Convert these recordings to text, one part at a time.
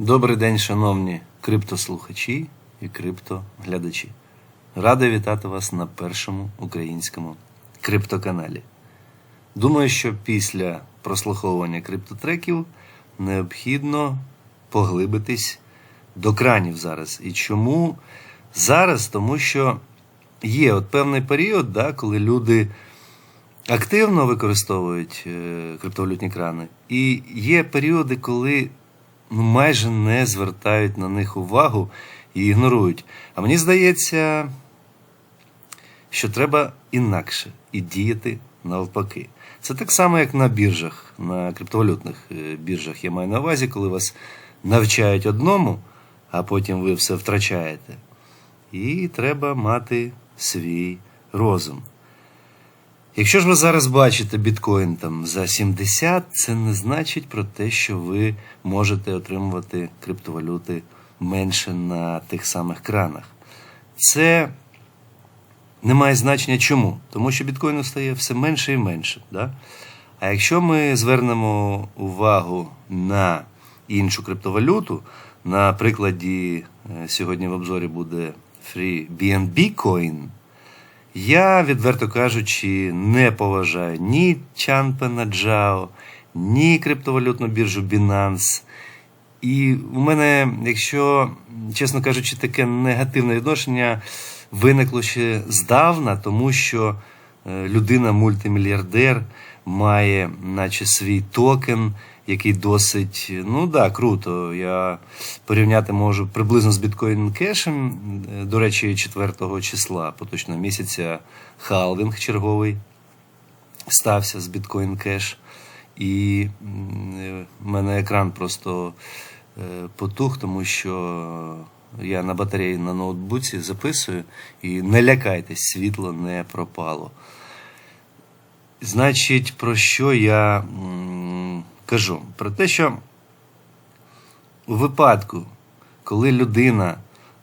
Добрий день, шановні криптослухачі і криптоглядачі. Радий вітати вас на першому українському криптоканалі. Думаю, що після прослуховування криптотреків необхідно поглибитись до кранів зараз. І чому зараз? Тому що є от певний період, да, коли люди активно використовують е, криптовалютні крани, і є періоди, коли ну, майже не звертають на них увагу і ігнорують. А мені здається, що треба інакше і діяти навпаки. Це так само, як на біржах, на криптовалютних е, біржах. Я маю на увазі, коли вас навчають одному, а потім ви все втрачаєте. І треба мати свій розум. Якщо ж ви зараз бачите біткоін там за 70, це не значить про те, що ви можете отримувати криптовалюти менше на тих самих кранах. Це не має значення чому? Тому що біткоїну стає все менше і менше. Да? А якщо ми звернемо увагу на іншу криптовалюту, на прикладі е, сьогодні в обзорі буде Free BNB Coin, я, відверто кажучи, не поважаю ні Чанпена Джао, ні криптовалютну біржу Binance. І у мене, якщо, чесно кажучи, таке негативне відношення виникло ще здавна, тому що е, людина мультимільярдер має, наче свій токен, який досить, ну да, круто. Я порівняти можу приблизно з біткоін кешем. Е, До речі, 4 числа поточного місяця халвінг черговий стався з біткоін кеш. І е, в мене екран просто е, потух, тому що я на батареї на ноутбуці записую і не лякайтесь, світло не пропало. Значить, про що я кажу? Про те, що у випадку, коли людина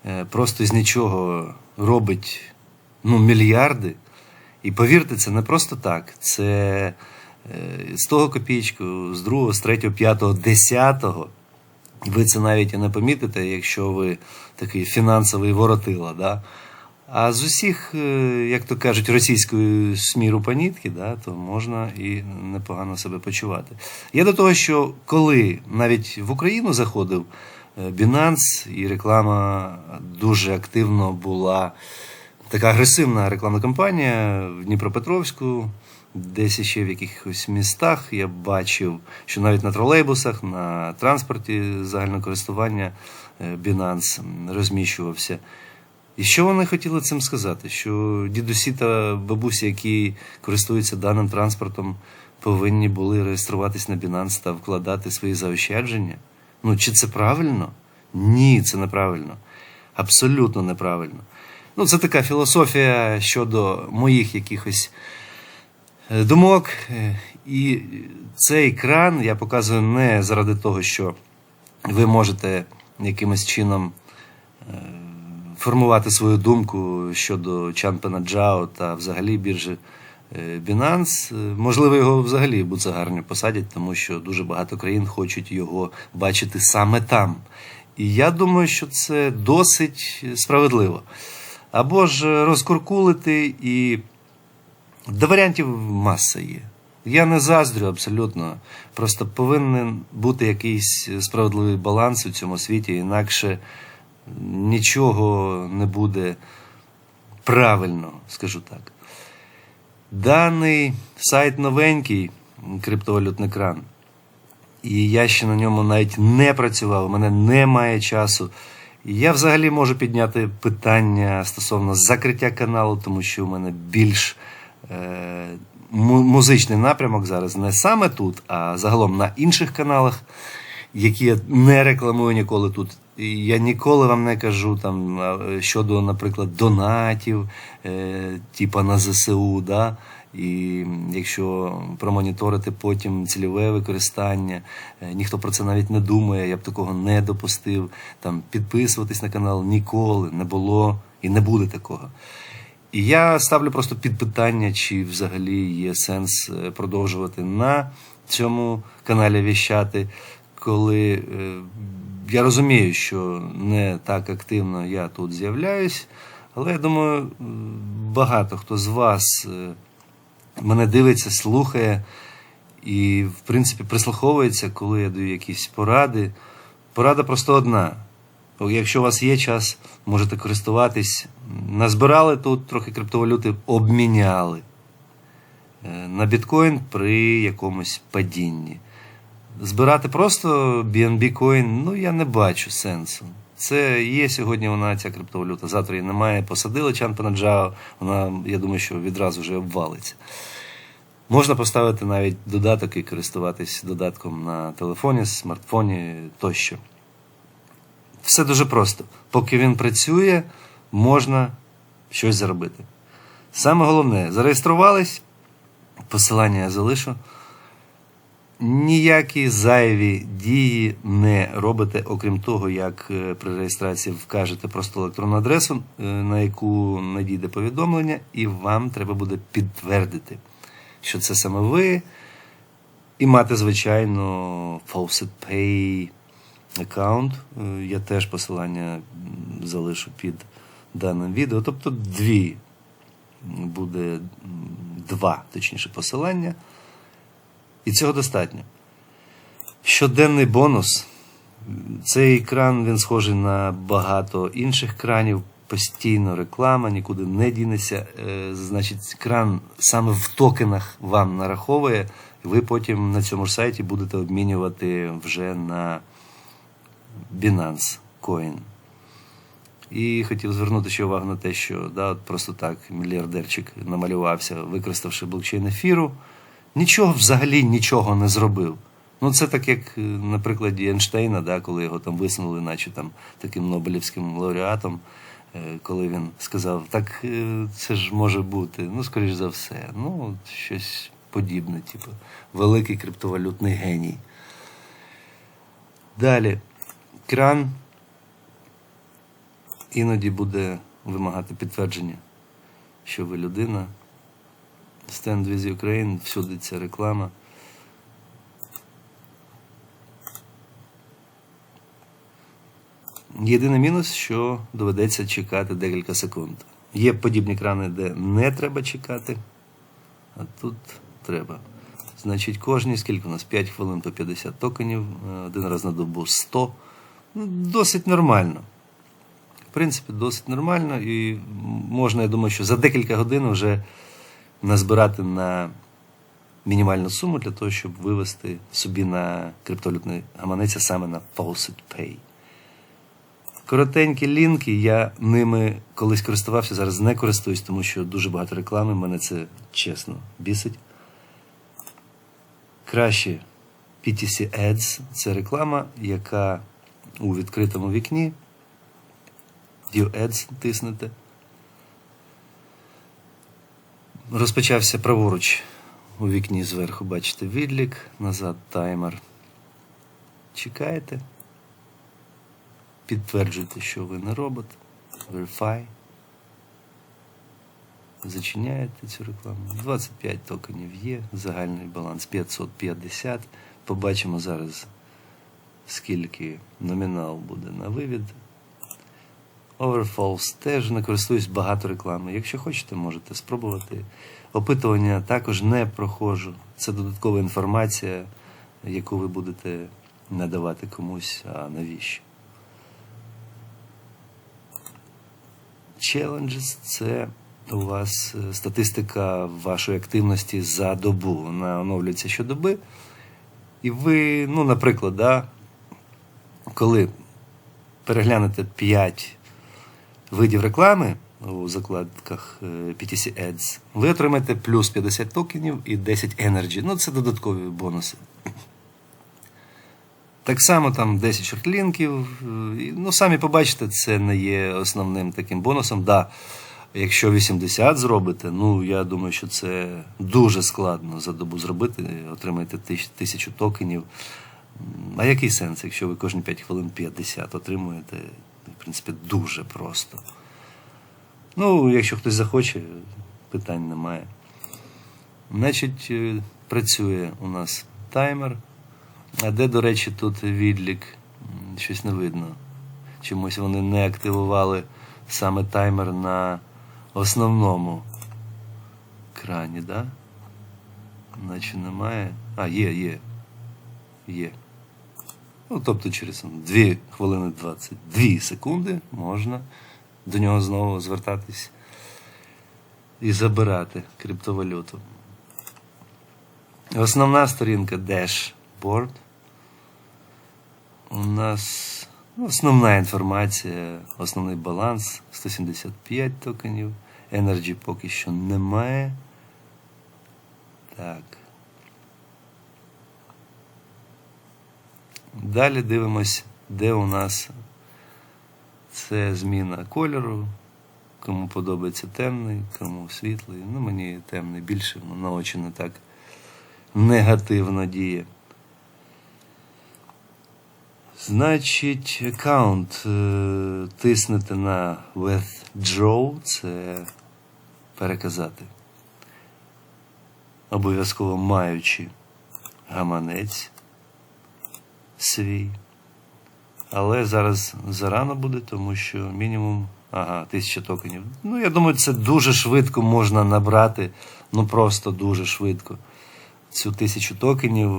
е, просто з нічого робить ну, мільярди, і повірте, це не просто так. Це е, з того копійку, з другого, з третього, п'ятого, десятого. Ви це навіть і не помітите, якщо ви такий фінансовий воротила. Да? А з усіх, е, як то кажуть, російської сміру панітки, да, то можна і непогано себе почувати. Я до того, що коли навіть в Україну заходив е, Binance, і реклама дуже активно була така агресивна рекламна кампанія в Дніпропетровську, десь ще в якихось містах я бачив, що навіть на тролейбусах, на транспорті загального користування е, Binance розміщувався. І що вони хотіли цим сказати? Що дідусі та бабусі, які користуються даним транспортом, повинні були реєструватись на Binance та вкладати свої заощадження? Ну, чи це правильно? Ні, це неправильно. Абсолютно неправильно. Ну, це така філософія щодо моїх якихось е, думок. Е, І цей екран я показую не заради того, що ви можете якимось чином формувати свою думку щодо Чанпена Джао та взагалі біржі Binance. Е, Можливо, його взагалі буцегарню посадять, тому що дуже багато країн хочуть його бачити саме там. І я думаю, що це досить справедливо. Або ж розкуркулити і до варіантів маса є. Я не заздрю абсолютно. Просто повинен бути якийсь справедливий баланс у цьому світі, інакше нічого не буде правильно, скажу так. Даний сайт новенький, криптовалютний кран, і я ще на ньому навіть не працював, у мене немає часу. Я взагалі можу підняти питання стосовно закриття каналу, тому що у мене більш е, музичний напрямок зараз не саме тут, а загалом на інших каналах, які я не рекламую ніколи тут. Я ніколи вам не кажу там щодо, наприклад, донатів, е, типа на ЗСУ. Да? І якщо промоніторити потім цільове використання, е, ніхто про це навіть не думає, я б такого не допустив. Там підписуватись на канал ніколи не було і не буде такого. І я ставлю просто під питання, чи взагалі є сенс е, продовжувати на цьому каналі віщати, коли е, я розумію, що не так активно я тут з'являюсь, але я думаю, багато хто з вас е, мене дивиться, слухає і, в принципі, прислуховується, коли я даю якісь поради. Порада просто одна. Якщо у вас є час, можете користуватись. Назбирали тут трохи криптовалюти, обміняли е, на біткоін при якомусь падінні. Збирати просто BNB Coin, ну я не бачу сенсу. Це є сьогодні вона ця криптовалюта, завтра її немає. Посадили Чан Панаджао, вона, я думаю, що відразу вже обвалиться. Можна поставити навіть додаток і користуватись додатком на телефоні, смартфоні тощо. Все дуже просто. Поки він працює, можна щось заробити. Саме головне, зареєструвались, посилання я залишу. Ніякі зайві дії не робите, окрім того, як е, при реєстрації вкажете просто електронну адресу, е, на яку надійде повідомлення, і вам треба буде підтвердити, що це саме ви, і мати, звичайно, Faucet Pay аккаунт. Е, Я теж посилання залишу під даним відео. Тобто дві буде два, точніше, посилання. І цього достатньо. Щоденний бонус. Цей кран він схожий на багато інших кранів. Постійно реклама, нікуди не дінеться. Е, Значить, кран саме в токенах вам нараховує, ви потім на цьому ж сайті будете обмінювати вже на Binance Coin. І хотів звернути ще увагу на те, що да, от просто так мільярдерчик намалювався, використавши блокчейн ефіру. Нічого взагалі нічого не зробив. Ну, це так, як е, на прикладі Ейнштейна, да, коли його там висунули, наче там таким Нобелівським лауреатом, е, коли він сказав, так е, це ж може бути, ну, скоріш за все, ну, щось подібне, типу, великий криптовалютний геній. Далі, кран іноді буде вимагати підтвердження, що ви людина. Stand with Ukraine, всюди ця реклама. Єдиний мінус, що доведеться чекати декілька секунд. Є подібні крани, де не треба чекати, а тут треба. Значить, кожні, скільки у нас? 5 хвилин по 50 токенів, е, один раз на добу 100. Ну, досить нормально. В принципі, досить нормально. І можна, я думаю, що за декілька годин вже назбирати на мінімальну суму для того, щоб вивести собі на криптовалютний гаманець, саме на Faucet Pay. Коротенькі лінки, я ними колись користувався, зараз не користуюсь, тому що дуже багато реклами, мене це чесно бісить. Краще PTC Ads це реклама, яка у відкритому вікні. View Ads тиснете. Розпочався праворуч у вікні зверху, бачите відлік, назад таймер. Чекаєте. Підтверджуйте, що ви не робот. Verify. Зачиняєте цю рекламу. 25 токенів є, загальний баланс 550. Побачимо зараз, скільки номінал буде на вивід. Overfalls теж не користуюсь багато реклами. Якщо хочете, можете спробувати. Опитування також не проходжу. Це додаткова інформація, яку ви будете надавати комусь, а навіщо. Challenges – це у вас е, статистика вашої активності за добу. Вона оновлюється щодоби. І ви, ну, наприклад, да, коли переглянете 5 видів реклами у закладках е, PTC Ads, ви отримаєте плюс 50 токенів і 10 Energy. Ну, це додаткові бонуси. Так само там 10 шортлінків. е, Ну, самі побачите, це не є основним таким бонусом. Да, якщо 80 зробите, ну я думаю, що це дуже складно за добу зробити, отримаєте тисяч- тисячу токенів. А який сенс, якщо ви кожні 5 хвилин 50 отримуєте, в принципі, дуже просто. Ну, якщо хтось захоче, питань немає. Значить, е, працює у нас таймер. А де, до речі, тут відлік? Щось не видно. Чомусь вони не активували саме таймер на основному крані, да? Наче немає. А, є, є. Є. Ну, тобто через 2 хвилини 22 секунди можна до нього знову звертатись і забирати криптовалюту. Основна сторінка Dashboard. У нас ну, основна інформація, основний баланс 175 токенів. Energy поки що немає. Так. Далі дивимось, де у нас це зміна кольору. Кому подобається темний, кому світлий. Ну, мені темний більше, воно на очі не так негативно діє. Значить, аккаунт е, тиснете на withdraw, це переказати. Обов'язково маючи гаманець свій. Але зараз зарано буде, тому що мінімум ага, тисяча токенів. Ну, я думаю, це дуже швидко можна набрати. Ну просто дуже швидко. Цю тисячу токенів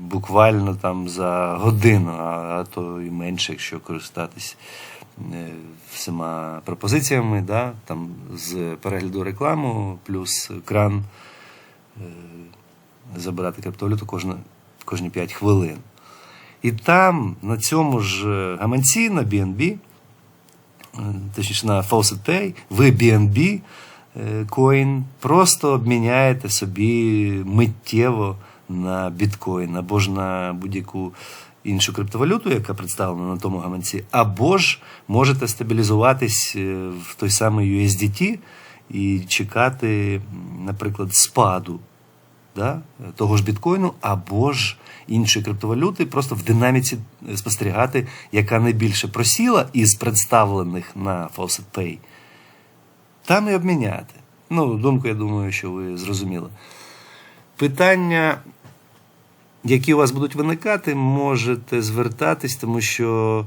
буквально там за годину, а, то і менше, якщо користатись е, всіма пропозиціями, да? там з перегляду рекламу, плюс кран е, забирати криптовалюту кожні 5 хвилин. І там, на цьому ж е, гаманці, на BNB, е, точніше на Faucet Pay, ви BNB е, коін просто обміняєте собі миттєво на біткоін або ж на будь-яку іншу криптовалюту, яка представлена на тому гаманці, або ж можете стабілізуватись в той самий USDT і чекати, наприклад, спаду да, того ж біткоїну або ж іншої криптовалюти, просто в динаміці спостерігати, яка найбільше просіла із представлених на Faucet Pay, там і обміняти. Ну, думку, я думаю, що ви зрозуміли. Питання, які у вас будуть виникати, можете звертатись, тому що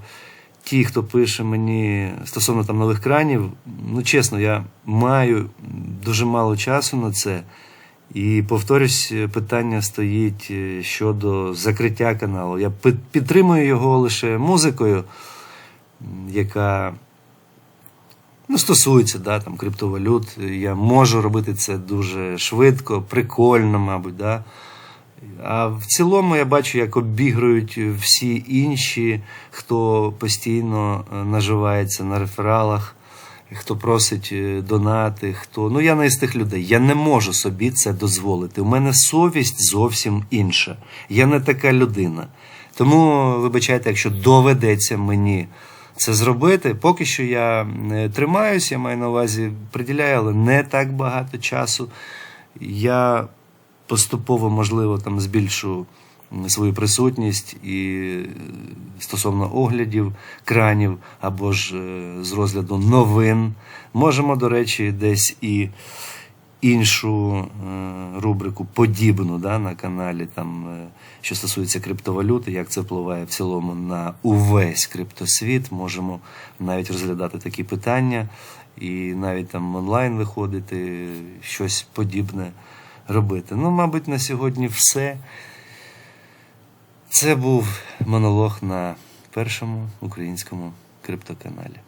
ті, хто пише мені стосовно там нових кранів, ну чесно, я маю дуже мало часу на це. І повторюсь, питання стоїть е, щодо закриття каналу. Я підтримую його лише музикою, яка ну, стосується да, там, криптовалют. Я можу робити це дуже швидко, прикольно, мабуть. Да? А в цілому я бачу, як обігрують всі інші, хто постійно е, наживається на рефералах, хто просить е, донати, хто. Ну я не із тих людей. Я не можу собі це дозволити. У мене совість зовсім інша. Я не така людина. Тому вибачайте, якщо доведеться мені це зробити. Поки що я тримаюся, я маю на увазі, приділяю, але не так багато часу. Я поступово, можливо, там збільшу свою присутність і е, стосовно оглядів кранів або ж е, з розгляду новин. Можемо, до речі, десь і іншу е, рубрику подібну да, на каналі, там, що стосується криптовалюти, як це впливає в цілому на увесь криптосвіт. Можемо навіть розглядати такі питання і навіть там онлайн виходити, щось подібне робити. Ну, мабуть, на сьогодні все. Це був монолог на першому українському криптоканалі.